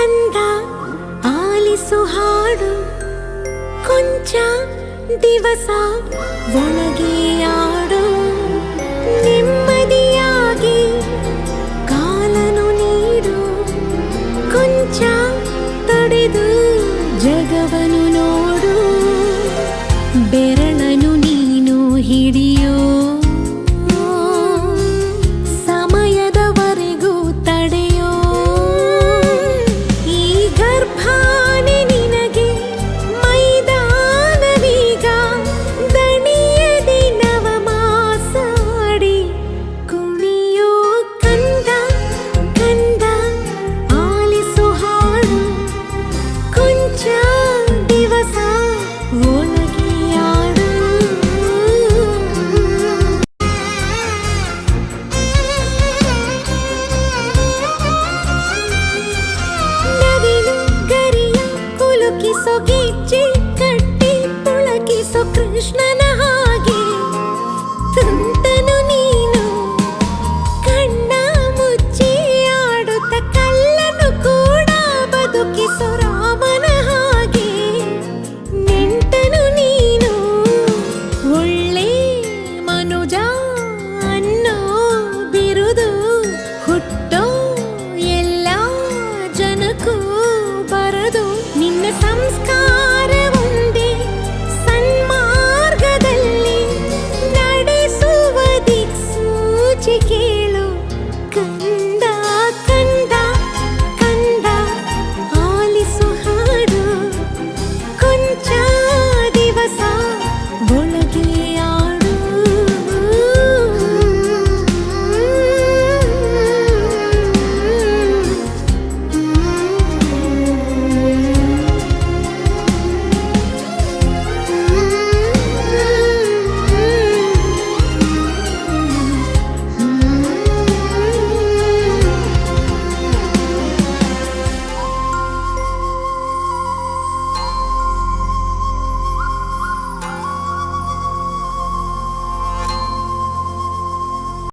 ಕಂದ ಆಲಿಸು ಹಾಡು. ಕೊಂಚ ದಿವಸ ಒಣಗಿ ಆಡು ನೆಮ್ಮದಿಯಾಗಿ ಕಾಲನು ನೀಡು. ಕೊಂಚ ತಡೆದು ಜಗವನು ನೋಡು. ಬೆರಳನು ನೀನು ಹಿಡಿಯೋ ಕಿಚ್ಚಿ ಕಟ್ಟಿ ತುಳಕಿಸೋ ಕೃಷ್ಣನ ಹಾರ